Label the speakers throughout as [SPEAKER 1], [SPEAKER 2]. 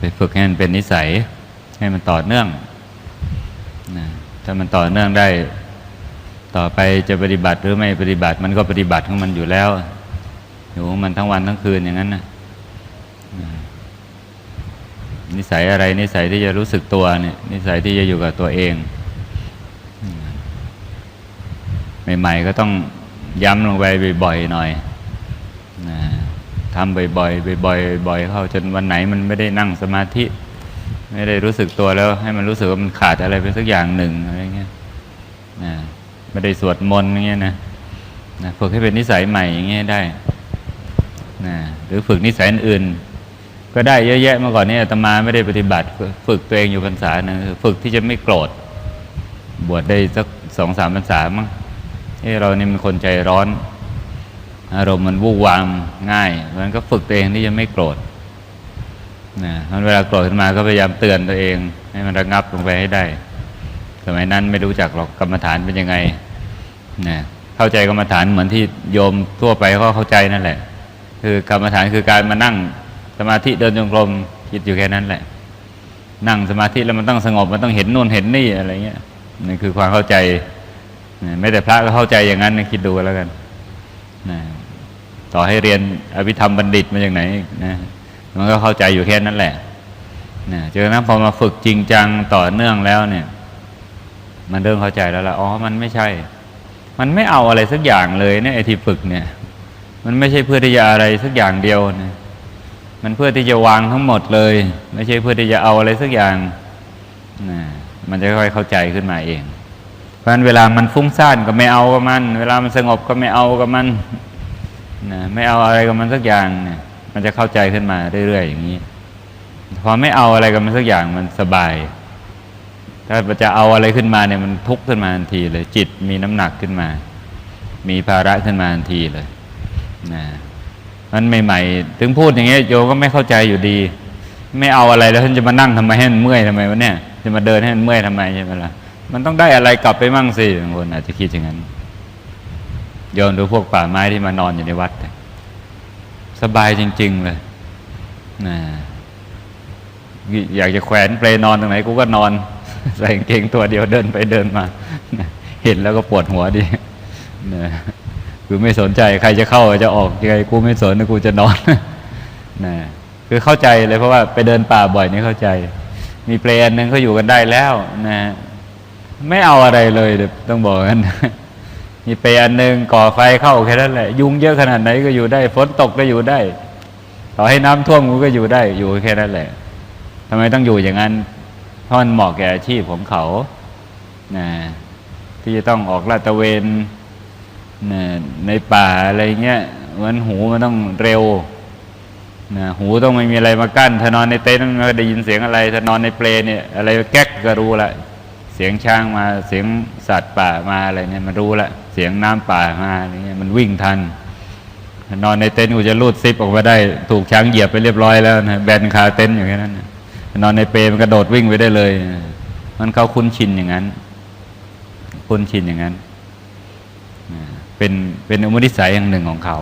[SPEAKER 1] ไปฝึกให้มันเป็นนิสัย ให้มันต่อเนื่องนะถ้ามันต่อเนื่องได้ ต่อไปจะปฏิบัติหรือไม่ปฏิบัติ มันก็ปฏิบัติของมันอยู่แล้ว อยู่ของมันทั้งวันทั้งคืนอย่างนั้นนะนิสัยอะไร นิสัยที่จะรู้สึกตัวเนี่ย นิสัยที่จะอยู่กับตัวเองใหม่ๆก็ต้องย้ำลงไปบ่อยๆหน่อยนะ ทำบ่อยๆบ่อยๆบ่อยๆเข้าจนวันไหนมันไม่ได้นั่งสมาธิ ไม่ได้รู้สึกตัวแล้วให้มันรู้สึกว่ามันขาดอะไรไปสักอย่างหนึ่งอะไรเงี้ยนะไม่ได้สวดมนต์อย่างเงี้ยนะนะฝึกให้เป็นนิสัยใหม่อย่างเงี้ยได้นะหรือฝึกนิสัยอื่นๆก็ได้เยอะแยะเมื่อก่อนนี้อาตมาไม่ได้ปฏิบัติ ฝึกตัวเองอยู่พรรษาหนึ่งฝึกที่จะไม่โกรธ บวชได้สักสองสามพรรษามั้งเอ้เรานี่มันคนใจร้อน อารมณ์มันวู่วามง่ายเพราะฉะนั้นก็ฝึกตัวเองที่จะไม่โกรธนะมันเวลาโกรธขึ้นมาก็พยายามเตือนตัวเอง ให้มันระงับลงไปให้ได้ สมัยนั้นไม่รู้จักหรอกกรรมฐานเป็นยังไงนะเข้าใจกรรมฐานเหมือนที่โยมทั่วไปเขาเข้าใจนั่นแหละ คือกรรมฐานคือการมานั่งสมาธิเดินจงกรมคิดอยู่แค่นั้นแหละ นั่งสมาธิแล้วมันต้องสงบมันต้องเห็นนู่นเห็นนี่อะไรเงี้ยนี่คือความเข้าใจไม่แต่พระก็เข้าใจอย่างนั้นคิดดูกันแล้วกันนะ ต่อให้เรียนอภิธรรมบัณฑิตมาจากไหนนะมันก็เข้าใจอยู่แค่นั้นแหละนะจากนั้นพอมาฝึกจริงจังต่อเนื่องแล้วเนี่ย มันเริ่มเข้าใจแล้วละอ๋อมันไม่ใช่ มันไม่เอาอะไรสักอย่างเลยเนี่ยไอที่ฝึกเนี่ย มันไม่ใช่เพื่อที่จะอะไรสักอย่างเดียวนะมันเพื่อที่จะวางทั้งหมดเลย ไม่ใช่เพื่อที่จะเอาอะไรสักอย่างนะมันจะค่อยเข้าใจขึ้นมาเอง เพราะฉะนั้นเวลามันฟุ้งซ่านก็ไม่เอากับมัน เวลามันสงบก็ไม่เอากับมัน นะไม่เอาอะไรกับมันสักอย่างเนี่ยมันจะเข้าใจขึ้นมาเรื่อยๆอย่างนี้พอไม่เอาอะไรกับมันสักอย่างมันสบาย ถ้าจะเอาอะไรขึ้นมาเนี่ยมันทุกข์ขึ้นมาทันทีเลย จิตมีน้ำหนักขึ้นมา มีภาระขึ้นมาทันทีเลยนะมันใหม่ๆถึงพูดอย่างเงี้ยโยก็ไม่เข้าใจอยู่ดี ไม่เอาอะไรแล้วท่านจะมานั่งทำไมให้มันเมื่อยทำไมวะเนี่ยจะมาเดินให้มันเมื่อยทำไมใช่ไหมล่ะมันต้องได้อะไรกลับไปมั่งสิบางคนอาจจะคิดอย่างนั้น โยนดูพวกป่าไม้ที่มานอนอยู่ในวัด สบายจริง ๆ เลยนะอยากจะแขวนเปลนอนตรงไหนกูก็นอน ใส่เกงตัวเดียวเดินไปเดินมา เห็นแล้วก็ปวดหัวดีนะคือไม่สนใจใครจะเข้าจะออกยังไงกูไม่สนกูจะนอนนะคือเข้าใจเลยเพราะว่าไปเดินป่าบ่อยนี่เข้าใจ มีเปลนหนึ่งเขาอยู่กันได้แล้วนะไม่เอาอะไรเลยเดี๋ยวต้องบอกกัน มีเปลนหนึ่งก่อไฟเข้าแค่นั้นแหละ ยุงเยอะขนาดไหนก็อยู่ได้ฝนตกก็อยู่ได้ ต่อให้น้ำท่วมกูก็อยู่ได้อยู่แค่นั้นแหละทำไมต้องอยู่อย่างนั้นเพราะมันเหมาะแก่อาชีพของเขานะที่จะต้องออกลาดตระเวนนะในป่าอะไรเงี้ยมันหูมันต้องเร็วนะหูต้องไม่มีอะไรมากั้นถ้านอนในเต็นท์ก็ได้ยินเสียงอะไรถ้านอนในเปลเนี่ยอะไรแก๊กก็รู้ละเสียงช้างมาเสียงสัตว์ป่ามาอะไรเนี่ยมันรู้ละ สียงน้ำป่ามาอะไรเงี้ยมันวิ่งทัน นอนในเต็นท์กูจะรูดซิปออกมาได้ ถูกช้างเหยียบไปเรียบร้อยแล้วนะแบนคาเต็นท์อย่างนั้นนอนในเปรมันกระโดดวิ่งไปได้เลย มันเขาคุ้นชินอย่างนั้น คุ้นชินอย่างนั้นเป็นเป็นอุปนิสัยอย่างหนึ่งของเขา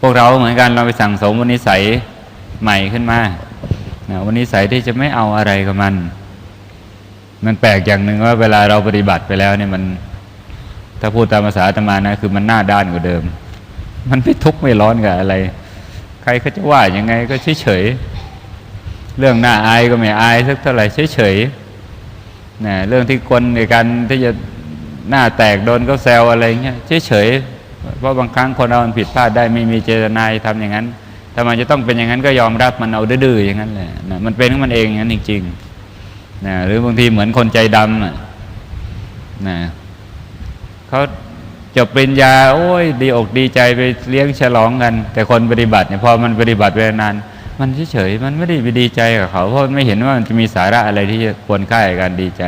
[SPEAKER 1] พวกเราเหมือนกันเราไปสั่งสมอุปนิสัยใหม่ขึ้นมาอุปนิสัยที่จะไม่เอาอะไรกับมัน มันแปลกอย่างหนึ่งว่าเวลาเราปฏิบัติไปแล้วเนี่ยมัน ถ้าพูดตามภาษาอาตมานะคือมันหน้าด้านกว่าเดิม มันไม่ทุกข์ไม่ร้อนกับอะไร ใครเขาจะว่ายังไงก็เฉยเฉยๆเรื่องหน้าอายก็ไม่อายสักเท่าไหร่เฉยเฉยๆนะเรื่องที่คนในการที่จะหน้าแตกโดนก็แซวอะไรเงี้ยเฉยเฉยๆเพราะบางครั้งคนเรามันผิดพลาดได้ไม่มีเจตนาทำอย่างนั้นถ้ามันจะต้องเป็นอย่างนั้นก็ยอมรับมันเอาดื้อๆอย่างนั้นแหละนะมันเป็นของมันเองอย่างนั้นจริงๆนะหรือบางทีเหมือนคนใจดำนะนะ เขาจบปริญญาโอ้ยดีอกดีใจไปเลี้ยงฉลองกัน แต่คนปฏิบัติเนี่ยพอมันปฏิบัติไปนาน มันเฉยๆมันไม่ได้ไปดีใจกับเขาเพราะไม่เห็นว่ามันจะมีสาระอะไรที่ควรค่ากับการดีใจ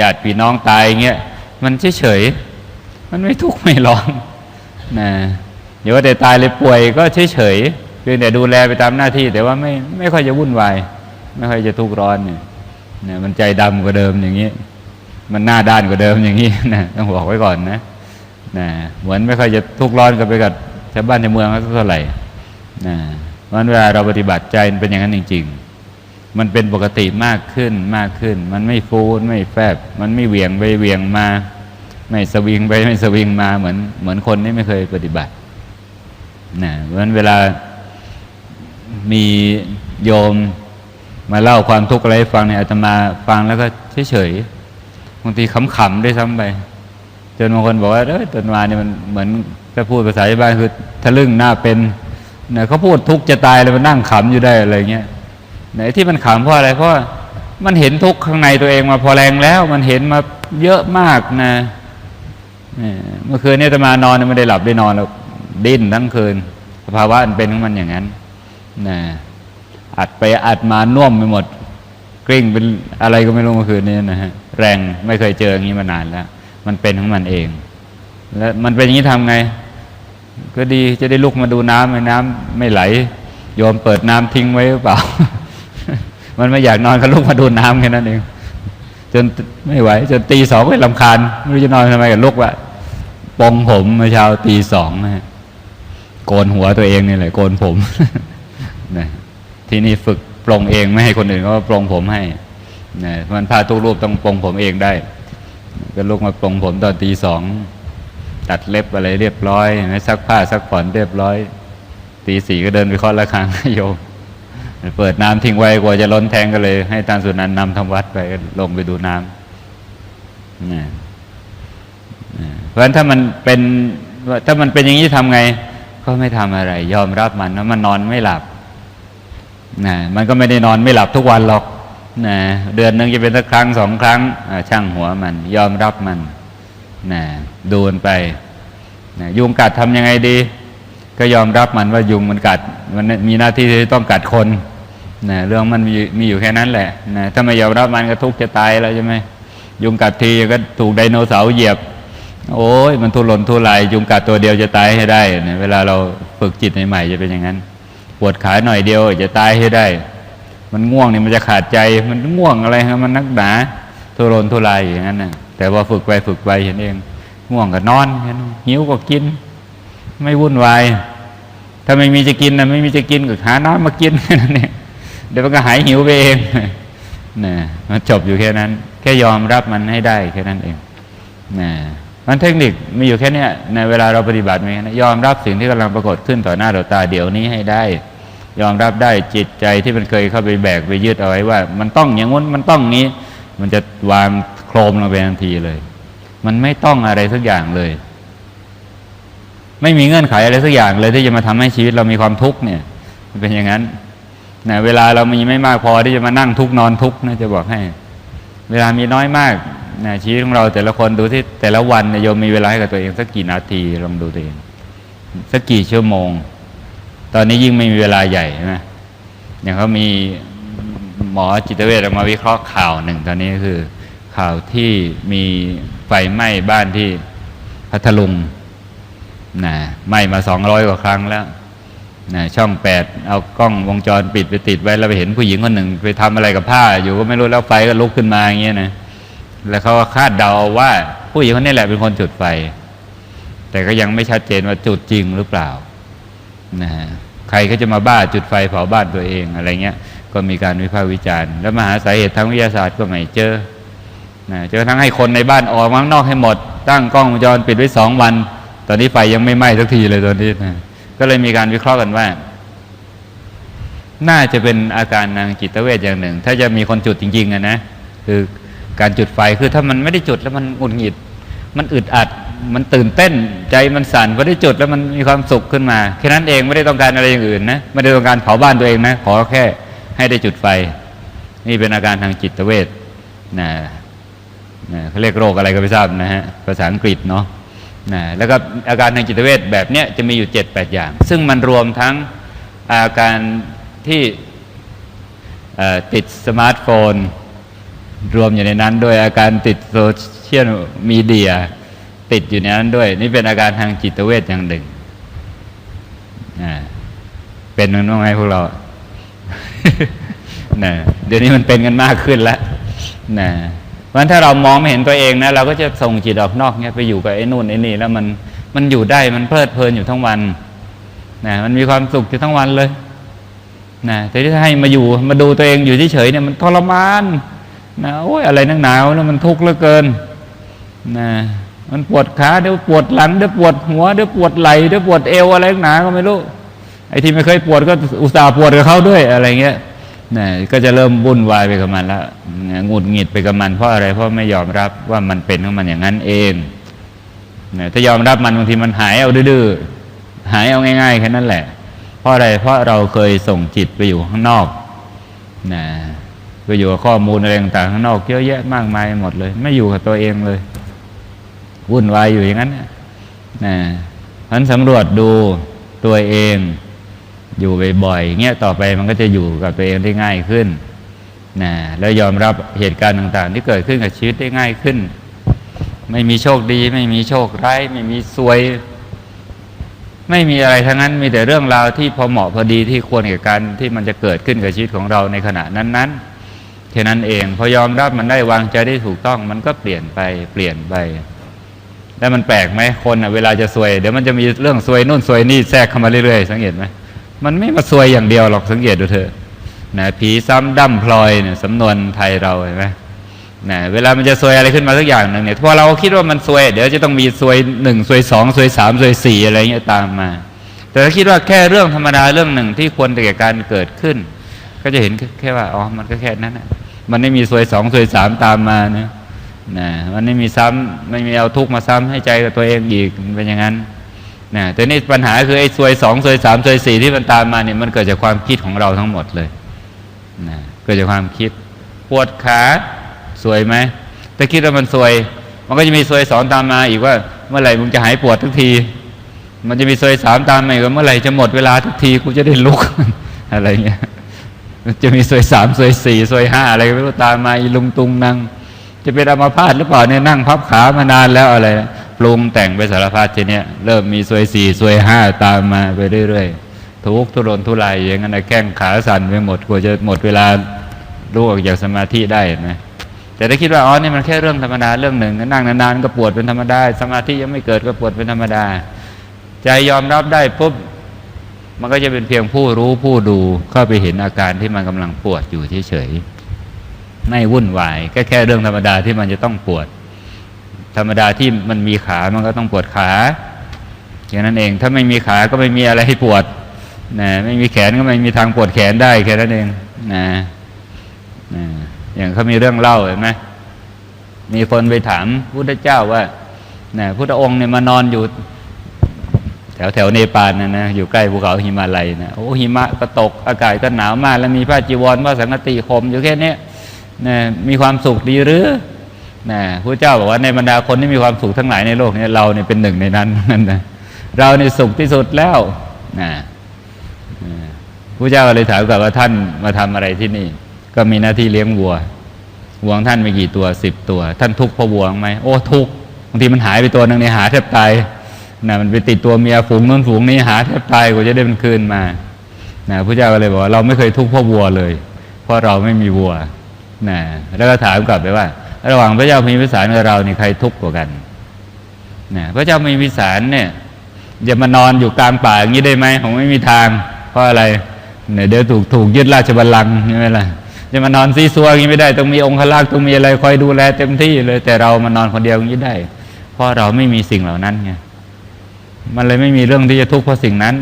[SPEAKER 1] ญาติพี่น้องตายเงี้ยมันเฉยๆมันไม่ทุกข์ไม่ร้อนนะเดี๋ยวว่าแต่ตายเลยป่วยก็เฉยๆเพียงแต่ดูแลไปตามหน้าที่ แต่ว่าไม่ไม่ค่อยจะวุ่นวายไม่ค่อยจะทุกข์ร้อนเนี่ยนะมันใจดำกว่าเดิมอย่างนี้ มันหน้าด้านกว่าเดิมอย่างนี้นะต้องบอกไว้ก่อนนะนะเหมือนไม่ค่อยจะทุกข์ร้อนกันไปกับชาวบ้านชาวเมืองเท่าไหร่นะเพราะเวลาเราปฏิบัติใจเป็นอย่างนั้นจริงมันเป็นปกติมากขึ้นมากขึ้น มันไม่ฟูไม่แฟบ มันไม่เหวี่ยงไปเหวี่ยงมา ไม่สวิงไปไม่สวิงมาเหมือนเหมือนคนที่ไม่เคยปฏิบัตินะเพราะฉะนั้นเวลามีโยมมาเล่าความทุกข์อะไรให้ฟังเนี่ยอาตมาฟังแล้วก็เฉยๆ บางทีขำๆด้วยซ้ำไปจนบางคนบอกว่าเออตนมาเนี่ยมันเหมือนถ้าพูดภาษาชาวบ้านคือทะลึ่งหน้าเป็นเนี่ยเขาพูดทุกข์จะตายเลยมันนั่งขำอยู่ได้อะไรเงี้ยไหนที่มันขำเพราะอะไรเพราะมันเห็นทุกข์ข้างในตัวเองมาพอแรงแล้ว มันเห็นมาเยอะมากนะเมื่อคืนเนี่ยตมานอนไม่ได้หลับได้นอนแล้วดิ้นทั้งคืนสภาวะมันเป็นของมันอย่างนั้นนะอัดไปอัดมาน่วมไปหมดกลิ้งเป็นอะไรก็ไม่รู้เมื่อคืนนี้นะฮะ แรงไม่เคยเจออย่างนี้มานานแล้ว มันเป็นของมันเอง แล้วมันเป็นอย่างนี้ทำไง ก็ดีจะได้ลุกมาดูน้ำไอ้น้ำไม่ไหล โยมเปิดน้ำทิ้งไว้หรือเปล่า มันไม่อยากนอนก็ลุกมาดูน้ำแค่นั้นเองจนไม่ไหวจนตีสองก็ลำคาญไม่รู้จะนอนทำไมกับลุกวะปองผมเมื่อเช้าตีสองนะฮะโกนหัวตัวเองนี่แหละโกนผมนะที่นี่ฝึกปรงเองไม่ให้คนอื่นเขาปรงผมให้ นะมันพาทุกรูปต้องปรงผมเองได้ก็ลุกมาปรงผมตอนตีสองตัดเล็บอะไรเรียบร้อยนะซักผ้าซักผ่อนเรียบร้อย ตีสี่ก็เดินไปเคาะระฆังโยมเปิดน้ำทิ้งไว้กว่าจะล้นแทงก็เลย ให้ทานสุนันท์นำทำวัดไปลงไปดูน้ำนะเพราะฉะนั้นถ้ามันเป็นถ้ามันเป็นอย่างนี้ทำไง ก็ไม่ทำอะไร ยอมรับมันแล้วมันนอนไม่หลับนะมันก็ไม่ได้นอนไม่หลับทุกวันหรอก นะเดือนหนึ่งจะเป็นสักครั้งสองครั้งช่างหัวมัน ยอมรับมันนะดูมันไปนะยุงกัดทำยังไงดี ก็ยอมรับมันว่ายุงมันกัด มันมีหน้าที่ที่ต้องกัดคนนะเรื่องมันมีมีอยู่แค่นั้นแหละนะถ้าไม่ยอมรับมันก็ทุกข์จะตายแล้วใช่ไหมยุงกัดทีก็ถูกไดโนเสาร์เหยียบ โอ้ยมันทุรนทุรายยุงกัดตัวเดียวจะตายให้ได้เนี่ยเวลาเราฝึกจิตใหม่ๆจะเป็นอย่างนั้น ปวดขาหน่อยเดียวจะตายให้ได้ มันง่วงเนี่ยมันจะขาดใจมันง่วงอะไรครับมันนักหนาทุรนทุรายอย่างนั้นนะแต่ว่าฝึกไปฝึกไปเห็นเอง ง่วงก็นอนเห็นหิวก็กิน ไม่วุ่นวายถ้าไม่มีจะกินนะไม่มีจะกินก็หาน้ำมากินแค่นั้นเองเดี๋ยวมันก็หายหิวไปเองนะมันจบอยู่แค่นั้น แค่ยอมรับมันให้ได้แค่นั้นเองนะมันเทคนิคมีอยู่แค่นี้ในเวลาเราปฏิบัติมีนี้ยอมรับสิ่งที่กำลังปรากฏขึ้นต่อหน้าต่อตาเดี๋ยวนี้ให้ได้ ยอมรับได้จิตใจที่มันเคยเข้าไปแบกไปยึดเอาไว้ว่า มันต้องอย่างงู้นมันต้องนี้ มันจะวางโครมลงไปทันทีเลย มันไม่ต้องอะไรสักอย่างเลย ไม่มีเงื่อนไขอะไรสักอย่างเลย ที่จะมาทำให้ชีวิตเรามีความทุกข์เนี่ย มันเป็นอย่างนั้นนะเวลาเรามีไม่มากพอที่จะมานั่งทุกข์นอนทุกข์นะจะบอกให้ เวลามีน้อยมากนะชีวิตของเราแต่ละคนดูที่แต่ละวันเนี่ยโยมมีเวลาให้กับตัวเองสักกี่นาทีลองดูตัวเอง สักกี่ชั่วโมง ตอนนี้ยิ่งไม่มีเวลาใหญ่ใช่ไหมอย่างเขามีหมอจิตเวชมาวิเคราะห์ข่าวหนึ่งตอนนี้คือ ข่าวที่มีไฟไหม้บ้านที่พัทลุงนะไหม้มาสองร้อยกว่าครั้งแล้วนะช่องแปดเอากล้องวงจรปิดไปติดไว้แล้วไปเห็นผู้หญิงคนหนึ่ง ไปทำอะไรกับผ้า อยู่ก็ไม่รู้แล้วไฟก็ลุกขึ้นมาอย่างเงี้ยนะแล้วเขาก็คาดเดาว่าผู้หญิงคนนี้แหละเป็นคนจุดไฟ แต่ก็ยังไม่ชัดเจนว่าจุดจริงหรือเปล่านะฮะ ใครก็จะมาบ้าจุดไฟเผาบ้านตัวเองอะไรเงี้ยก็มีการวิพากษ์วิจารณ์ แล้วมาหาสาเหตุทางวิทยาศาสตร์ก็ไม่เจอนะเจอทั้งให้คนในบ้านออกมาข้างนอกให้หมด ตั้งกล้องวงจรปิดไว้สองวัน ตอนนี้ไฟยังไม่ไหม้สักทีเลยตอนนี้นะก็เลยมีการวิเคราะห์กันว่า น่าจะเป็นอาการทางจิตเวชอย่างหนึ่ง ถ้าจะมีคนจุดจริงๆอะนะคือการจุดไฟคือถ้ามันไม่ได้จุดแล้วมันหงุดหงิด มันอึดอัด มันตื่นเต้นใจมันสั่นพอได้จุดแล้วมันมีความสุขขึ้นมาแค่นั้นเองไม่ได้ต้องการอะไรอย่างอื่นนะไม่ได้ต้องการเผาบ้านตัวเองนะขอแค่ให้ได้จุดไฟ นี่เป็นอาการทางจิตเวชนะนะเขาเรียกโรคอะไรก็ไม่ทราบนะฮะภาษาอังกฤษเนาะนะแล้วก็อาการทางจิตเวชแบบเนี้ยจะมีอยู่เจ็ดแปดอย่าง ซึ่งมันรวมทั้งอาการที่ติดสมาร์ทโฟน รวมอยู่ในนั้นด้วยอาการติดโซเชียลมีเดีย ติดอยู่ในนั้นด้วย นี่เป็นอาการทางจิตเวชอย่างหนึ่งอ่าเป็นมันบ้างไหมพวกเรานะเดี๋ยวนี้มันเป็นกันมากขึ้นแล้วนะเพราะฉะนั้นถ้าเรามองไม่เห็นตัวเองนะเราก็จะส่งจิตออกนอกเนี่ยไปอยู่กับไอ้นู่นไอ้นี่แล้วมันมันอยู่ได้มันเพลิดเพลินอยู่ทั้งวันนะมันมีความสุขอยู่ทั้งวันเลยนะแต่ที่ให้มาอยู่มาดูตัวเองอยู่เฉยๆเนี่ยมันทรมานนะโอ้ยอะไรนักหนาวนะมันทุกข์เหลือเกินนะ มันปวดขาเดี๋ยวปวดหลังเดี๋ยวปวดหัวเดี๋ยวปวดไหล่เดี๋ยวปวดเอวอะไรหนาก็ไม่รู้ไอ้ที่ไม่เคยปวดก็อุตส่าห์ปวดกับเขาด้วยอะไรเงี้ยนะก็จะเริ่มวุ่นวายไปกับมันแล้วนะหงุดหงิดไปกับมันเพราะอะไร เพราะไม่ยอมรับว่ามันเป็นของมันอย่างนั้นเองนะถ้ายอมรับมันบางทีมันหายเอาดื้อๆหายเอาง่ายๆแค่นั้นแหละ เพราะอะไรเพราะเราเคยส่งจิตไปอยู่ข้างนอกนะไปอยู่กับข้อมูลอะไรต่างๆข้างนอกเยอะแยะมากมายหมดเลย ไม่อยู่กับตัวเองเลย วุ่นวายอยู่อย่างนั้นนะนะพันสำรวจดูตัวเอง อยู่บ่อยๆเงี้ยต่อไปมันก็จะอยู่กับตัวเองได้ง่ายขึ้นนะแล้วยอมรับเหตุการณ์ต่าง ๆ ที่เกิดขึ้นกับชีวิตได้ง่ายขึ้น ไม่มีโชคดี ไม่มีโชคร้ายไม่มีซวย ไม่มีอะไรทั้งนั้นมีแต่เรื่องราวที่พอเหมาะพอดีที่ควรแก่การที่มันจะเกิดขึ้นกับชีวิตของเราในขณะนั้นๆแค่นั้นเองพอยอมรับมันได้วางใจได้ถูกต้องมันก็เปลี่ยนไปเปลี่ยนไป แล้วมันแปลกไหมคนอะเวลาจะซวย เดี๋ยวมันจะมีเรื่องซวยนู่นซวยนี่แทรกเข้ามาเรื่อยๆ สังเกตไหมมันไม่มาซวยอย่างเดียวหรอกสังเกตดูเถอะนะผีซ้ำดั้มพลอยเนี่ยสำนวนไทยเราเห็นไหมนะเวลามันจะซวยอะไรขึ้นมาสักอย่างหนึ่งเนี่ยพอเราคิดว่ามันซวย เดี๋ยวจะต้องมีซวยหนึ่งซวยสองซวยสามซวยสี่อะไรเงี้ยตามมา แต่ถ้าคิดว่าแค่เรื่องธรรมดาเรื่องหนึ่งที่ควรแก่การเกิดขึ้น ก็จะเห็นแค่ว่าอ๋อมันก็แค่นั้นนะมันไม่มีซวยสองซวยสามตามมานะ นะมันไม่มีซ้ำไม่มีเอาทุกข์มาซ้ำให้ใจกับตัวเองอีกมันเป็นอย่างนั้นนะแต่นี่ปัญหาคือไอ้ซวยสองซวยสามซวยสี่ที่มันตามมาเนี่ยมันเกิดจากความคิดของเราทั้งหมดเลยนะเกิดจากความคิดปวดขาสวยไหมถ้าคิดว่ามันสวย มันก็จะมีซวยสองตามมาอีกว่า เมื่อไหร่มึงจะหายปวดทุกที มันจะมีซวยสามตามมาอีกว่าเมื่อไหร่จะหมดเวลาทุกทีกูจะได้ลุก อะไรเงี้ยมันจะมีซวยสามซวยสี่ซวยห้าอะไรก็ไม่รู้ตามมาอีลุงตุงนั่ง จะเป็นอัมาพาตหรือเปล่าเนี่ยนั่งพับขามานานแล้วอะไรปรุงแต่งไปสารพัดทีเนี้ยเริ่มมีซวยสี่ซวยห้าตามมาไปเรื่อยๆทุกข์ทุรนทุรายอย่างนั้นนะแข้งขาสั่นไปหมดกว่าจะหมดเวลาลุกออกจากสมาธิได้นไหมแต่ถ้าคิดว่าอ๋อนี่มันแค่เรื่องธรรมดาเรื่องหนึ่งนั่งนานๆก็ปวดเป็นธรรมดาสมาธิยังไม่เกิดก็ปวดเป็นธรรมดา ใจยอมรับได้ปุ๊บมันก็จะเป็นเพียงผู้รู้ผู้ดูเข้าไปเห็นอาการที่มันกำลังปวดอยู่เฉยๆ ไม่วุ่นวายแค่แค่เรื่องธรรมดาที่มันจะต้องปวด ธรรมดาที่มันมีขามันก็ต้องปวดขาอย่างนั้นเองถ้าไม่มีขาก็ไม่มีอะไรให้ปวดนะไม่มีแขนก็ไม่มีทางปวดแขนได้แค่นั้นเองนะนะอย่างเขามีเรื่องเล่าเห็นไหมมีคนไปถามพุทธเจ้าว่านะพุทธองค์เนี่ยมานอนอยู่ แถวแถวเนปาลนะนะอยู่ใกล้ภูเขาหิมาลัยนะโอ้หิมะก็ตกอากาศก็หนาวมาก แล้วมีผ้าจีวรผ้าสังกติคมอยู่แค่นี้ นะมีความสุขดีหรือนะพระเจ้าบอกว่าในบรรดาคนที่มีความสุขทั้งหลายในโลกนี้เราเนี่ยเป็นหนึ่งในนั้นนั่นนะเราในสุขที่สุดแล้วนะพระเจ้าก็เลยถามกลับว่าท่านมาทำอะไรที่นี่ ก็มีหน้าที่เลี้ยงวัววัวท่านมีกี่ตัวสิบตัว ท่านทุกข์เพราะวัวไหมโอ้ทุกข์บางทีมันหายไปตัวนึงในยหาแทบตายนะมันไปติดตัวเมียฝูงนู้นฝูงนี้หาแทบตายกว่าจะได้มันคืนมานะพระเจ้าก็เลยบอกว่าเราไม่เคยทุกข์เพราะวัวเลย เพราะเราไม่มีวัว นะแล้วก็ถามกลับไปว่า ระหว่างพระเจ้ามีพิสารกับเรานี่ใครทุกข์กว่ากันนะพระเจ้ามีพิสารเนี่ยจะมานอนอยู่กลางป่าอย่างนี้ได้ไหมผมไม่มีทาง เพราะอะไรเนี่ยเดี๋ยวถูกถูกยึดราชบัลลังก์ใช่ไหมล่ะจะมานอนซีซัวอย่างนี้ไม่ได้ต้องมีองค์ขลักษ์ต้องมีอะไรคอยดูแลเต็มที่เลย แต่เรามานอนคนเดียวอย่างนี้ได้ เพราะเราไม่มีสิ่งเหล่านั้นไงมันเลยไม่มีเรื่องที่จะทุกข์เพราะสิ่งนั้น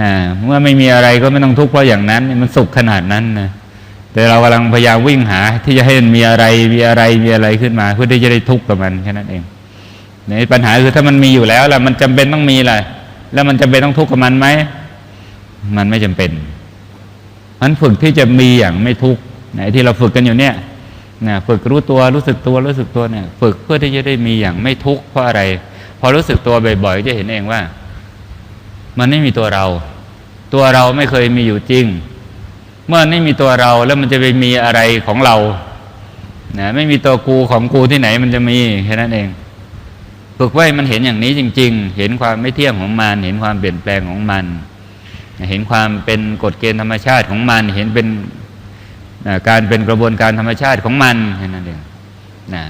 [SPEAKER 1] นะเมื่อไม่มีอะไรก็ไม่ต้องทุกข์เพราะอย่างนั้น มันสุขขนาดนั้นนะ แต่เรากำลังพยายามวิ่งหา ที่จะให้มันมีอะไรมีอะไรมีอะไรขึ้นมา เพื่อที่จะได้ทุกข์กับมันแค่นั้นเองในปัญหาคือถ้ามันมีอยู่แล้วล่ะมันจำเป็นต้องมีแหละแล้วมันจำเป็นต้องทุกข์กับมันไหมมันไม่จำเป็นมันฝึกที่จะมีอย่างไม่ทุกข์ไหนที่เราฝึกกันอยู่เนี่ยนะฝึกรู้ตัวรู้สึกตัวรู้สึกตัวเนี่ย ฝึกเพื่อที่จะได้มีอย่างไม่ทุกข์เพราะอะไร พอรู้สึกตัวบ่อยๆจะเห็นเองว่า มันไม่มีตัวเรา ตัวเราไม่เคยมีอยู่จริง เมื่อไม่มีตัวเราแล้วมันจะไปมีอะไรของเรานะไม่มีตัวกูของกูที่ไหนมันจะมีแค่นั้นเองฝึกไว้มันเห็นอย่างนี้จริง ๆ เห็นความไม่เที่ยงของมัน เห็นความเปลี่ยนแปลงของมัน เห็นความเป็นกฎเกณฑ์ธรรมชาติของมัน เห็นเป็นการเป็นกระบวนการธรรมชาติของมันแค่นั้นเองนะ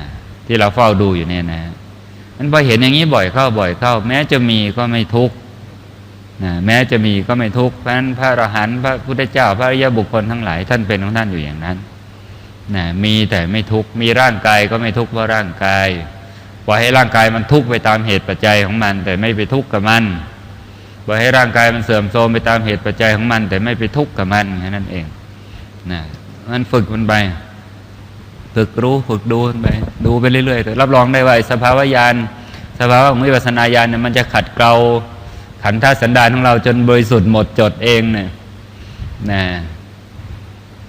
[SPEAKER 1] ที่เราเฝ้าดูอยู่เนี่ยนะมันพอเห็นอย่างนี้บ่อยเข้าบ่อยเข้า แม้จะมีก็ไม่ทุกข์ นะแม้จะมีก็ไม่ทุกข์เพราะฉะนั้นพระอรหันต์พระพุทธเจ้าพระอริยบุคคลทั้งหลายท่านเป็นของท่านอยู่อย่างนั้นนะมีแต่ไม่ทุกข์มีร่างกายก็ไม่ทุกข์เพราะร่างกายปล่อยให้ร่างกายมันทุกข์ไปตามเหตุปัจจัยของมัน แต่ไม่ไปทุกข์กับมันปล่อยให้ร่างกายมันเสื่อมโทรมไปตามเหตุปัจจัยของมัน แต่ไม่ไปทุกข์กับมันแค่นั้นเองนะมันฝึกมันไปฝึกรู้ฝึกดูมันไปดูไปเรื่อยๆแต่รับรองได้ว่าสภาวะญาณสภาวะของวิปัสสนาญาณเนี่ยมันจะขัดเกลา ขันธ์ธาตุสันดานของเราจนบริสุทธิ์หมดจดเองเนี่ยนะ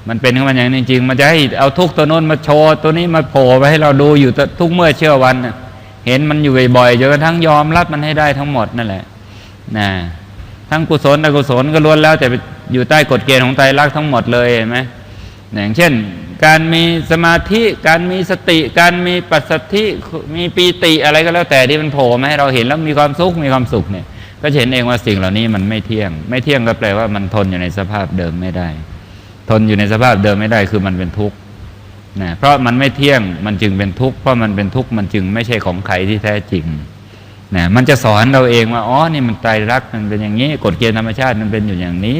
[SPEAKER 1] มันเป็นของมันอย่างนี้จริงๆมันจะให้เอาทุกตัวโน้นมาโชว์ตัวนี้มาโผล่ไปให้เราดูอยู่ทุกเมื่อเชื่อวันเห็นมันอยู่บ่อยๆจนกระทั่งยอมรับมันให้ได้ทั้งหมดนั่นแหละนะทั้งกุศลอกุศลก็ล้วนแล้ว แต่อยู่ใต้กฎเกณฑ์ของไตรลักทั้งหมดเลยเห็นไหมอย่างเช่น การมีสมาธิการมีสติ การมีปัสสัทธิมีปีติอะไรก็แล้วแต่ที่มันโผล่มาให้เราเห็นแล้วมีความสุขมีความสุขเนี่ย ก็จะเห็นเองว่าสิ่งเหล่านี้มันไม่เที่ยง ไม่เที่ยงก็แปลว่ามันทนอยู่ในสภาพเดิมไม่ได้ ทนอยู่ในสภาพเดิมไม่ได้คือมันเป็นทุกข์นะเพราะมันไม่เที่ยงมันจึงเป็นทุกข์เพราะมันเป็นทุกข์มันจึงไม่ใช่ของใครที่แท้จริงนะมันจะสอนเราเองว่าอ๋อนี่มันไตรลักษณ์มันเป็นอย่างนี้กฎเกณฑ์ธรรมชาติมันเป็นอยู่อย่างนี้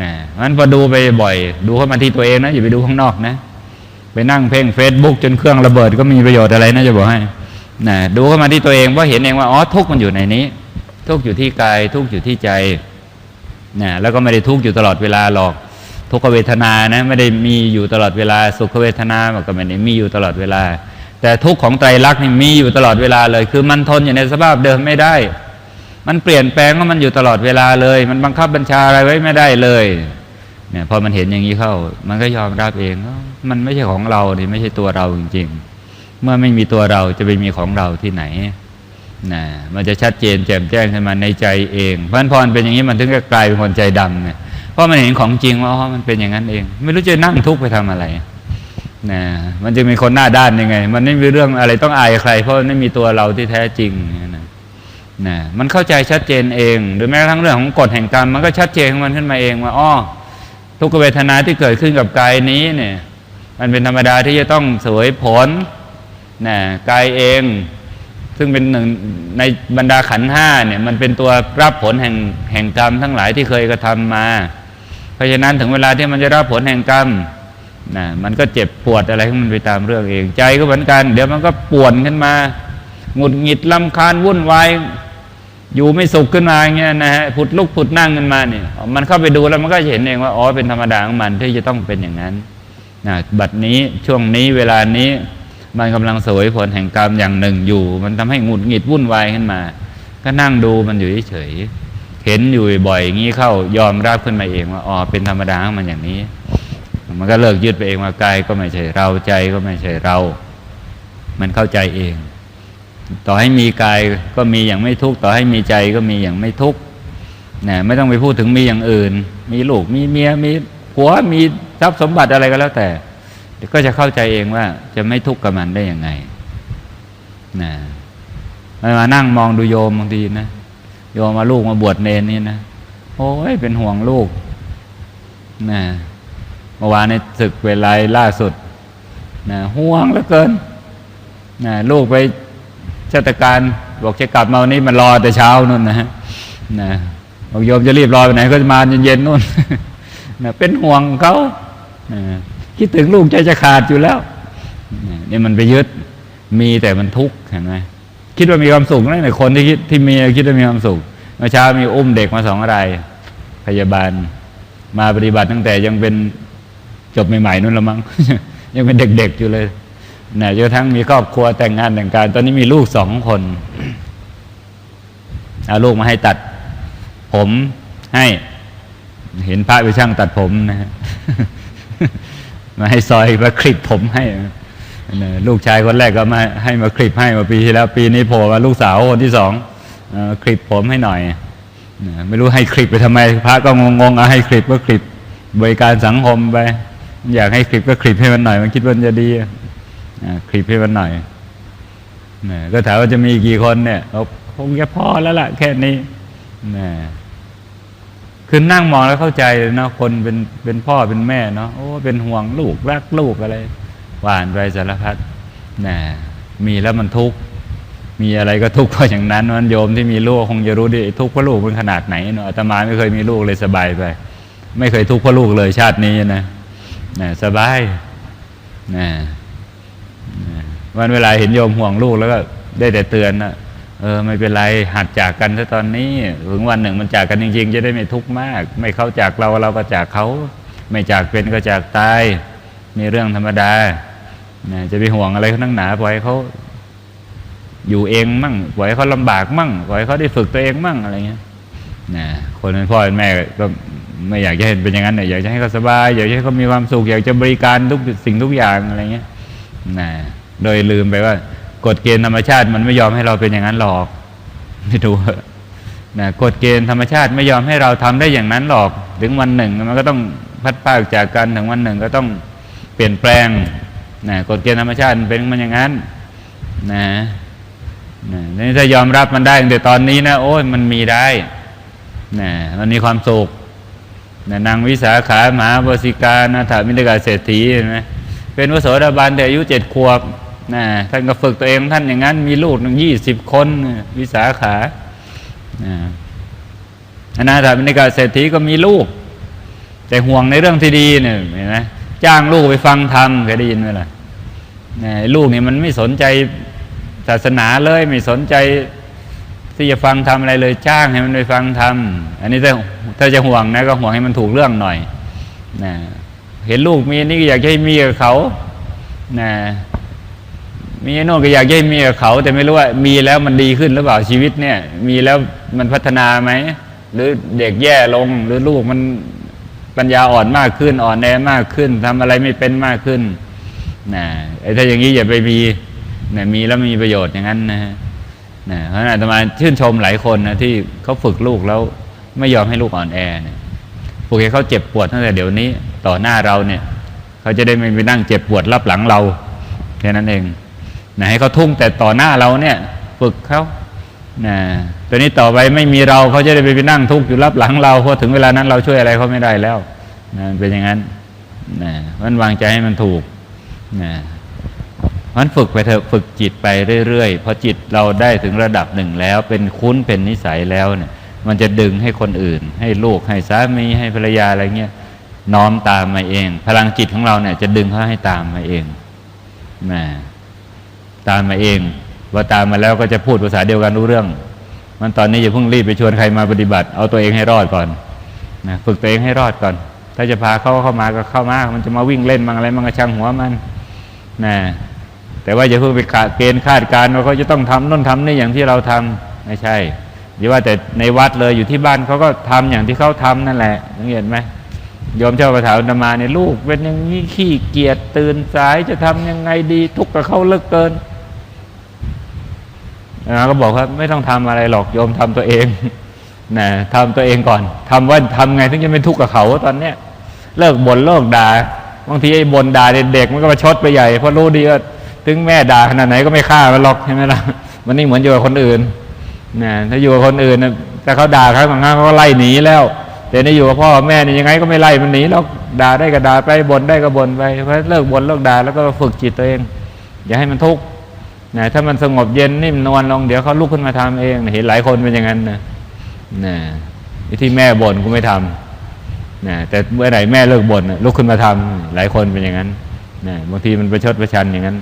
[SPEAKER 1] นะมันพอดูไปบ่อย ดูเข้ามาที่ตัวเองนะอย่าไปดูข้างนอกนะ ไปนั่งเพ่งเฟซบุ๊กจนเครื่องระเบิดก็มีประโยชน์อะไรนะจะบอกให้นะดูเข้ามาที่ตัวเองเพราะเห็นเองว่าอ๋อทุกข์มันอยู่ในนี้ ทุกข์อยู่ที่กาย ทุกข์อยู่ที่ใจนะแล้วก็ไม่ได้ทุกข์อยู่ตลอดเวลาหรอก ทุกขเวทนานะไม่ได้มีอยู่ตลอดเวลา สุขเวทนามันก็ไม่ได้มีอยู่ตลอดเวลา แต่ทุกข์ของไตรลักษณ์นี่มีอยู่ตลอดเวลาเลย คือมันทนอยู่ในสภาพเดิมไม่ได้ มันเปลี่ยนแปลงก็มันอยู่ตลอดเวลาเลย มันบังคับบัญชาอะไรไว้ไม่ได้เลยเนี่ยพอมันเห็นอย่างนี้เข้า มันก็ยอมรับเองมันไม่ใช่ของเรานี่ไม่ใช่ตัวเราจริง ๆ เมื่อไม่มีตัวเราจะไปมีของเราที่ไหน นะมันจะชัดเจนแจ่มแจ้งขึ้นมาในใจเองเพราะนั้นพอเป็นอย่างนี้มันถึงจะกลายเป็นคนใจดำเนี่ยเพราะมันเห็นของจริงว่ามันเป็นอย่างนั้นเอง ไม่รู้จะนั่งทุกข์ไปทำอะไรนะมันจะมีคนหน้าด้านยังไง มันไม่มีเรื่องอะไรต้องอายใคร เพราะไม่มีตัวเราที่แท้จริงนะนะมันเข้าใจชัดเจนเอง หรือแม้กระทั่งเรื่องของกฎแห่งกรรมมันก็ชัดเจนของมันขึ้นมาเองว่าอ๋อทุกขเวทนาที่เกิดขึ้นกับกายนี้เนี่ย มันเป็นธรรมดาที่จะต้องสวยผลนะกายเอง ซึ่งเป็นหนึ่งในบรรดาขันห้าเนี่ยมันเป็นตัวรับผลแห่งแห่งกรรมทั้งหลายที่เคยกระทำมา เพราะฉะนั้นถึงเวลาที่มันจะรับผลแห่งกรรมนะมันก็เจ็บปวดอะไรของมันไปตามเรื่องเอง ใจก็เหมือนกัน เดี๋ยวมันก็ป่วนขึ้นมาหงุดหงิดลำคาญวุ่นวายอยู่ไม่สุขขึ้นมาอย่างเงี้ยนะฮะผุดลุกผุดนั่งขึ้นมาเนี่ยมันเข้าไปดูแล้วมันก็เห็นเองว่าอ๋อเป็นธรรมดาของมันที่จะต้องเป็นอย่างนั้นนะบัดนี้ช่วงนี้เวลานี้ มันกำลังเสวยผลแห่งกรรมอย่างหนึ่งอยู่ มันทำให้หงุดหงิดวุ่นวายขึ้นมา ก็นั่งดูมันอยู่เฉยเห็นอยู่บ่อยอย่างนี้เข้ายอมรับขึ้นมาเองว่าอ๋อเป็นธรรมดาของมันอย่างนี้ มันก็เลิกยึดไปเองว่ากายก็ไม่ใช่เราใจก็ไม่ใช่เรา มันเข้าใจเอง ต่อให้มีกายก็มีอย่างไม่ทุกข์ต่อให้มีใจก็มีอย่างไม่ทุกข์นะไม่ต้องไปพูดถึงมีอย่างอื่น มีลูกมีเมียมีผัวมีทรัพย์สมบัติอะไรก็แล้วแต่ ก็จะเข้าใจเองว่าจะไม่ทุกข์กับมันได้ยังไงนะมานั่งมองดูโยมบางทีนะโยมมาลูกมาบวชเนนนี่นะโอ้ยเป็นห่วงลูกนะเมื่อวานในศึกเวลาล่าสุดนะห่วงเหลือเกินนะลูกไปชาตการบอกจะกลับมาวันนี้มันรอแต่เช้านู่นนะฮะนะบอกโยมจะรีบรอไปไหนก็จะมาเย็นๆนู่นนะเป็นห่วงเขานะ คิดถึงลูกใจจะขาดอยู่แล้วนี่มันไปยึดมีแต่มันทุกข์เห็นไหมคิดว่ามีความสุขนั่นแหละคนที่คิดที่มีคิดว่ามีความสุขเมื่อเช้ามีอุ้มเด็กมาสองรายพยาบาล มาปฏิบัติตั้งแต่ยังเป็นจบใหม่ๆนู่นละมั้งยังเป็นเด็กๆอยู่เลยเนี่ยจนทั้งมีครอบครัวแต่งงานแต่งการ ตอนนี้มีลูกสองคนเอาลูกมาให้ตัด ผมให้ เห็นพระไปช่างตัดผมนะฮะ มาให้ซอยมาคลิปผมให้ลูกชายคนแรกก็มาให้มาคลิปให้มาปีที่แล้ว ปีนี้โผล่มาลูกสาวคนที่สองคลิปผมให้หน่อยไม่รู้ให้คลิปไปทำไม พระก็งงๆเอาให้คลิปก็คลิปบริการสังคมไปอยากให้คลิปก็คลิปให้มันหน่อย มันคิดว่าจะดีคลิปให้มันหน่อยก็ถามว่าจะมีกี่คนเนี่ยคงจะพอแล้วล่ะแค่นี้นะ คือนั่งมองแล้วเข้าใจเนะคนเป็นเป็นพ่อเป็นแม่เนาะโอ้เป็นห่วงลูกรักลูกอะไรหวานไปสารพัดนะมีแล้วมันทุกข์มีอะไรก็ทุกข์เพราะอย่างนั้นมันโยมที่มีลูกคงจะรู้ดิทุกข์เพราะลูกมันขนาดไหนเนาะอาตมาไม่เคยมีลูกเลยสบายไป ไม่เคยทุกข์เพราะลูกเลยชาตินี้นะนะสบายนะนะวันเวลาเห็นโยมห่วงลูกแล้วก็ได้แต่เตือนนะ เออไม่เป็นไรหัดจากกันซะตอนนี้ ถึงวันหนึ่งมันจากกันจริง ๆ จะได้ไม่ทุกข์มาก ไม่เขาจากเราเราก็จากเขา ไม่จากเป็นก็จากตายมีเรื่องธรรมดานะจะไปห่วงอะไรเขานั่งหนาปล่อยเขาอยู่เองมั่งปล่อยเขาลำบากมั่งปล่อยเขาได้ฝึกตัวเองมั่งอะไรเงี้ยนะคนเป็นพ่อเป็นแม่ก็ไม่อยากจะเห็นเป็นอย่างนั้นนะอยากจะให้เขาสบายอยากจะให้เขามีความสุขอยากจะบริการทุกสิ่งทุกอย่างอะไรเงี้ยนะโดยลืมไปว่า กฎเกณฑ์ธรรมชาติมันไม่ยอมให้เราเป็นอย่างนั้นหรอกไม่ดูนะกฎเกณฑ์ธรรมชาติไม่ยอมให้เราทำได้อย่างนั้นหรอก ถึงวันหนึ่งมันก็ต้องพัดพากจากกันถึงวันหนึ่งก็ต้องเปลี่ยนแปลงนะกฎเกณฑ์ธรรมชาติเป็นมันอย่างนั้นนะนะนี่ถ้ายอมรับมันได้แต่ตอนนี้นะโอ้ยมันมีได้นะมันมีความสุขนะนางวิสาขามหาบสิกานาถามิตรกาเศรษฐีเห็นไหมเป็นวโสดาบันแต่อายุเจ็ดขวบ นะท่านก็ฝึกตัวเองท่านอย่างนั้น มีลูกหนึ่งยี่สิบคนวิสาขานะอนาถามิตรกาเศรษฐีก็มีลูก แต่ห่วงในเรื่องที่ดีเนี่ยเห็นไหมจ้างลูกไปฟังธรรมเคยได้ยินไหมล่ะนะลูกนี่มันไม่สนใจศาสนาเลยไม่สนใจที่จะฟังทำอะไรเลยจ้างให้มันไปฟังทำอันนี้ถ้าถ้าจะห่วงนะก็ห่วงให้มันถูกเรื่องหน่อยนะเห็นลูกมีนี่อยากให้มีกับเขานะ มีโน่นก็อยากให้มีกับเขา แต่ไม่รู้ว่ามีแล้วมันดีขึ้นหรือเปล่าชีวิตเนี่ย มีแล้วมันพัฒนาไหมหรือเด็กแย่ลงหรือลูกมันปัญญาอ่อนมากขึ้นอ่อนแอมากขึ้นทำอะไรไม่เป็นมากขึ้นนะไอ้ถ้าอย่างนี้อย่าไปมีนะมีแล้วมีประโยชน์อย่างนั้นนะฮะนะเพราะนั้นอาตมาชื่นชมหลายคนนะที่เขาฝึกลูกแล้วไม่ยอมให้ลูกอ่อนแอเนี่ยพวกเขาเจ็บปวดตั้งแต่เดี๋ยวนี้ต่อหน้าเราเนี่ย เขาจะได้ไม่ไปนั่งเจ็บปวดรับหลังเราแค่นั้นเอง นะให้เขาทุ่มแต่ต่อหน้าเราเนี่ยฝึกเขานะตอนนี้ต่อไปไม่มีเราเขาจะได้ไปไปนั่งทุกข์อยู่รับหลังเราเพราะถึงเวลานั้นเราช่วยอะไรเขาไม่ได้แล้วนะเป็นอย่างนั้นนะมันวางใจให้มันถูกนะมันฝึกไปเถอะฝึกจิตไปเรื่อยๆพอจิตเราได้ถึงระดับหนึ่งแล้ว เป็นคุ้นเป็นนิสัยแล้วเนี่ย มันจะดึงให้คนอื่น ให้ลูกให้สามีให้ภรรยาอะไรเงี้ยน้อมตามมาเอง พลังจิตของเราเนี่ยจะดึงเขาให้ตามมาเองนะ ตามมาเองพอตามมาแล้วก็จะพูดภาษาเดียวกันรู้เรื่อง มันตอนนี้อย่าเพิ่งรีบไปชวนใครมาปฏิบัติ เอาตัวเองให้รอดก่อนนะฝึกตัวเองให้รอดก่อน ถ้าจะพาเขาเข้ามาก็เข้ามา มันจะมาวิ่งเล่นมังอะไรมันก็ช่างหัวมันนะแต่ว่าอย่าเพิ่งไปเกณฑ์คาดการณ์ว่าเขาจะต้องทำน่นทำนี่อย่างที่เราทำไม่ใช่อย่าว่าแต่ในวัดเลยอยู่ที่บ้านเขาก็ทำอย่างที่เขาทำนั่นแหละสังเกตไหมโยมเจ้าประถาธรรมาเนี่ยลูกเป็นอย่างนี้ขี้เกียจตื่นสายจะทำยังไงดี ทุกข์กับเขาเลิกเกิน นะก็บอกว่าไม่ต้องทำอะไรหรอกโยมทำตัวเองนะทำตัวเองก่อนทำว่าทำไงถึงจะไม่ทุกข์กับเขาตอนเนี้ยเลิกบ่นเลิกด่าบางทีไอ้บ่นด่าเด็กๆมันก็มาชดไปใหญ่เพราะรู้ดีว่าถึงแม่ด่าขนาดไหนก็ไม่ฆ่ามันหรอกใช่ไหมล่ะมันนี่เหมือนอยู่กับคนอื่นนะถ้าอยู่กับคนอื่นนะแต่เขาด่าเขาบางครั้งเขาก็ไล่หนีแล้ว แต่นี่อยู่กับพ่อแม่นี่ยังไงก็ไม่ไล่มันหนีหรอกด่าได้ก็ด่าไปบ่นได้ก็บ่นไปเพราะเลิกบ่นเลิกด่าแล้วก็ฝึกจิตตัวเอง อย่าให้มันทุกข์ นะถ้ามันสงบเย็นนิ่มนวลลงเดี๋ยวเขาลุกขึ้นมาทำเองเห็นหลายคนเป็นอย่างนั้นนะนะที่แม่บ่นกูไม่ทำนะแต่เมื่อไหร่แม่เลิกบ่นลุกขึ้นมาทำหลายคนเป็นอย่างนั้นนะบางทีมันประชดประชันอย่างนั้น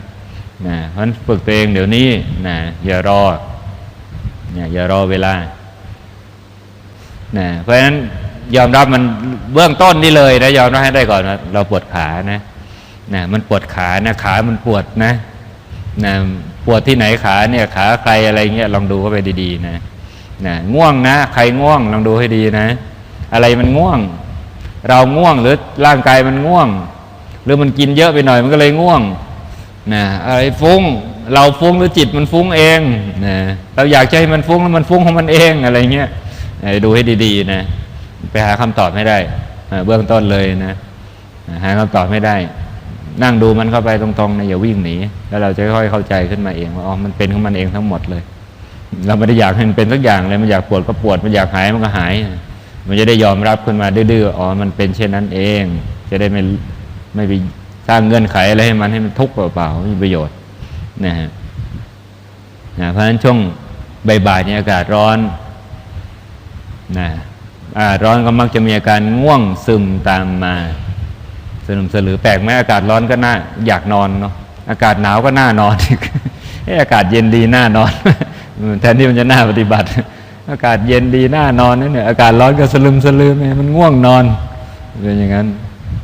[SPEAKER 1] นะเพราะฉะนั้นฝึกตัวเองเดี๋ยวนี้นะอย่ารอนะอย่ารอเวลานะเพราะฉะนั้นยอมรับมันเบื้องต้นนี่เลยนะยอมรับให้ได้ก่อนนะเราปวดขานะนะมันปวดขานะขามันปวดนะนะ ปวดที่ไหนขาเนี่ยขาใครอะไรเงี้ยลองดูเข้าไปดีๆนะนะง่วงนะ ใครง่วงลองดูให้ดีนะ อะไรมันง่วง เราง่วงหรือร่างกายมันง่วง หรือมันกินเยอะไปหน่อยมันก็เลยง่วงนะอะไรฟุ้งเราฟุ้งหรือจิตมันฟุ้งเองนะเราอยากจะให้มันฟุ้งแล้วมันฟุ้งของมันเองอะไรเงี้ยดูให้ดีๆนะไปหาคำตอบไม่ได้เบื้องต้นเลยนะหาคำตอบไม่ได้ นั่งดูมันเข้าไปตรงๆนะอย่าวิ่งหนี แล้วเราจะค่อยเข้าใจขึ้นมาเองว่าอ๋อมันเป็นของมันเองทั้งหมดเลย เราไม่ได้อยากให้มันเป็นสักอย่างเลยมันอยากปวดก็ปวดมันอยากหายมันก็หาย มันจะได้ยอมรับขึ้นมาดื้อๆอ๋อมันเป็นเช่นนั้นเอง จะได้ไม่ไม่ไปสร้างเงื่อนไขอะไรให้มันให้มันทุกข์เปล่าๆไม่มีประโยชน์นะฮะนะเพราะฉะนั้นช่วงบ่ายๆเนี่ยอากาศร้อนนะร้อนก็มักจะมีอาการง่วงซึมตามมา สนุมสลือแปลกไหมอากาศร้อนก็น่าอยากนอนเนาะอากาศหนาวก็น่านอนเอะอากาศเย็นดีน่านอน แทนที่มันจะน่าปฏิบัติ อากาศเย็นดีน่านอนนั่เนี่ยอากาศร้อนก็สลึมสลือไงมันง่วงนอนเป็นอย่างนั้น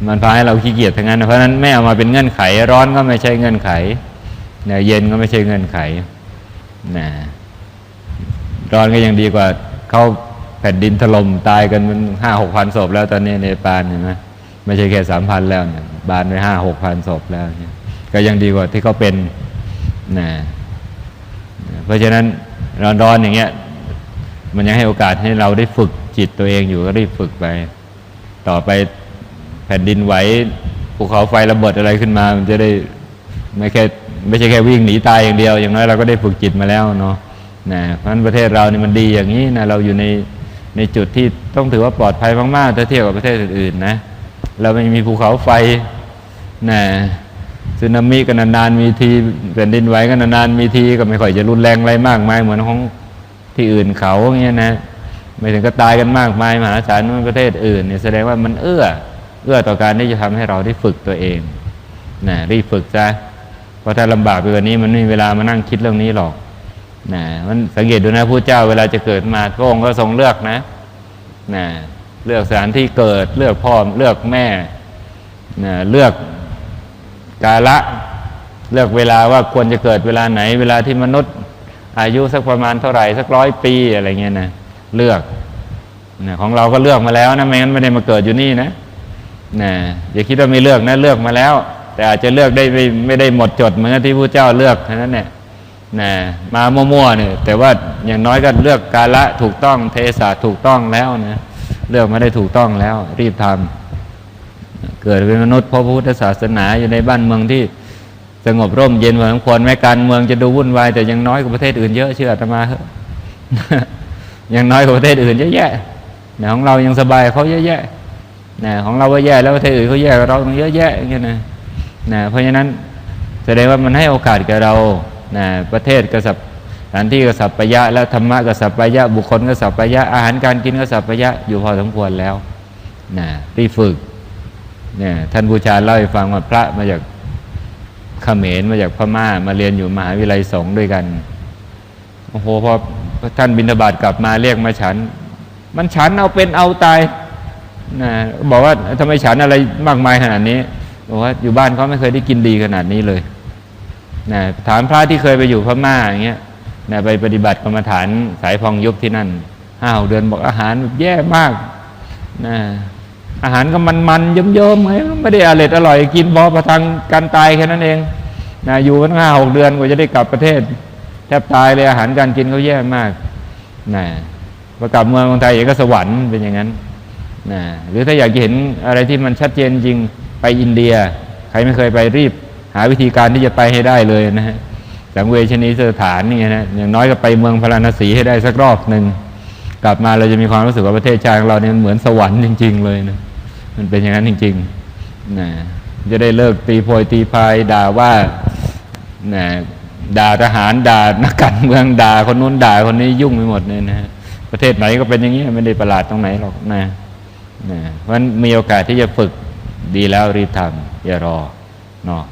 [SPEAKER 1] มันพาให้เราขี้เกียจทั้งนั้น เพราะฉะนั้นไม่เอามาเป็นเงื่อนไข ร้อนก็ไม่ใช่เงื่อนไขเนี่ยเย็นก็ไม่ใช่เงื่อนไขนะร้อนก็ยังดีกว่า เขาแผ่นดินถล่มตายกันมันห้าหกพันศพแล้วตอนนี้ในปานเห็นไหม ไม่ใช่แค่สามพันแล้วเนี่ยบานไปห้าหกพันศพแล้วเนี่ยก็ยังดีกว่าที่เขาเป็นนะเพราะฉะนั้นร้อนๆอย่างเงี้ย มันยังให้โอกาสให้เราได้ฝึกจิตตัวเองอยู่ก็รีบฝึกไป ต่อไปแผ่นดินไหวภูเขาไฟระเบิดอะไรขึ้นมา มันจะได้ไม่แค่ไม่ใช่แค่วิ่งหนีตายอย่างเดียว อย่างน้อยเราก็ได้ฝึกจิตมาแล้วเนาะนะเพราะฉะนั้นประเทศเรานี่มันดีอย่างนี้นะเราอยู่ในในจุดที่ต้องถือว่าปลอดภัยมากๆถ้าเทียบกับประเทศอื่นๆนะ เราไม่มีภูเขาไฟนะสึนามิก็นานๆมีทีแผ่นดินไหวก็นานๆมีทีก็ไม่ค่อยจะรุนแรงอะไรมากมายเหมือนของที่อื่นเขาเงี้ยนะ ไม่ถึงก็ตายกันมากมายมหาศาลในประเทศอื่นเนี่ยแสดงว่ามันเอื้อ เอื้อต่อการที่จะทำให้เราได้ฝึกตัวเองนะรีบฝึกซะเพราะถ้าลำบากไปกว่านี้มันไม่มีเวลามานั่งคิดเรื่องนี้หรอกนะมันสังเกตดูนะผู้เจ้าเวลาจะเกิดมาพระองค์ก็ทรงเลือกนะนะ เลือกสถานที่เกิด เลือกพ่อเลือกแม่นะเลือกกาละเลือกเวลาว่าควรจะเกิดเวลาไหน เวลาที่มนุษย์อายุสักประมาณเท่าไหร่สักร้อยปีอะไรเงี้ยนะเลือกนะของเราก็เลือกมาแล้วนะไม่งั้นไม่ได้มาเกิดอยู่นี่นะนะอย่าคิดว่าไม่เลือกนะเลือกมาแล้ว แต่อาจจะเลือกได้ไม่ไม่ได้หมดจดเหมือนที่พระเจ้าเลือกเท่านั้นแหละนะมามั่วๆเนี่ยแต่ว่าอย่างน้อยก็เลือกกาละถูกต้องเทศะถูกต้องแล้วนะ เลือกมาได้ถูกต้องแล้ว รีบทำเกิดเป็นมนุษย์เพราะพุทธศาสนาอยู่ในบ้านเมืองที่สงบร่มเย็นพอสมควรแม้การเมืองจะดูวุ่นวายแต่ยังน้อยกว่าประเทศอื่นเยอะเชื่ออาตมาเถอะยังน้อยกว่าประเทศอื่นเยอะแยะนะของเรายังสบายเขาเยอะแยะนะของเราก็แย่แล้วประเทศอื่นเขาแย่เราต้องเยอะแยะอย่างเงี้ยนะนะเพราะฉะนั้นแสดงว่ามันให้โอกาสแก่เรานะประเทศกษัตริย์ ถานที่กษัตริย์ปยะแล้วธรรมะกษัตริย์ปยะบุคคลกษัตริย์ปยะอาหารการกินกษัตริย์ปยะอยู่พอสมควรแล้วนะรีบฝึกเนี่ยท่านบูชาเล่าให้ฟังว่าพระมาจากเขมรมาจากพม่ามาเรียนอยู่มหาวิทยาลัยสงฆ์ด้วยกันโอ้โหพอท่านบิณฑบาตกลับมาเรียกมาฉัน มันฉันเอาเป็นเอาตายนะบอกว่าทำไมฉันอะไรมากมายขนาดนี้บอกว่าอยู่บ้านเขาไม่เคยได้กินดีขนาดนี้เลยนะถามพระที่เคยไปอยู่พม่าอย่างเงี้ย นะไปปฏิบัติกรรมฐานสายพองยุบที่นั่นห้าหกเดือนบอกอาหารแบบแย่มากนะอาหารก็มันมันๆเยิ้มๆไงไม่ได้อร่อยอร่อยกินพอประทังการตายแค่นั้นเองนะอยู่ตั้งห้าหกเดือนกว่าจะได้กลับประเทศ แทบตายเลยอาหารการกินเขาแย่มากนะพอกลับเมืองของไทยเอก็สวรรค์เป็นอย่างนั้นนะหรือถ้าอยากเห็นอะไรที่มันชัดเจนจริงไปอินเดีย ใครไม่เคยไปรีบ หาวิธีการที่จะไปให้ได้เลยนะฮะ สังเวชนีสถานนี่นะอย่างน้อยก็ไปเมืองพาราณสีให้ได้สักรอบหนึ่งกลับมาเราจะมีความรู้สึกว่าประเทศชาติของเราเนี่ยเหมือนสวรรค์จริง ๆ เลยนะมันเป็นอย่างนั้นจริงๆนะจะได้เลิกตีโพยตีพายด่าว่านะด่าทหารด่านักการเมืองด่าคนนู้นด่าคนนี้ยุ่งไปหมดเลยนะประเทศไหนก็เป็นอย่างนี้ไม่ได้ประหลาดตรงไหนหรอกนะนะเพราะฉะนั้นมีโอกาสที่จะฝึกดีแล้วรีบทำอย่ารอเนาะ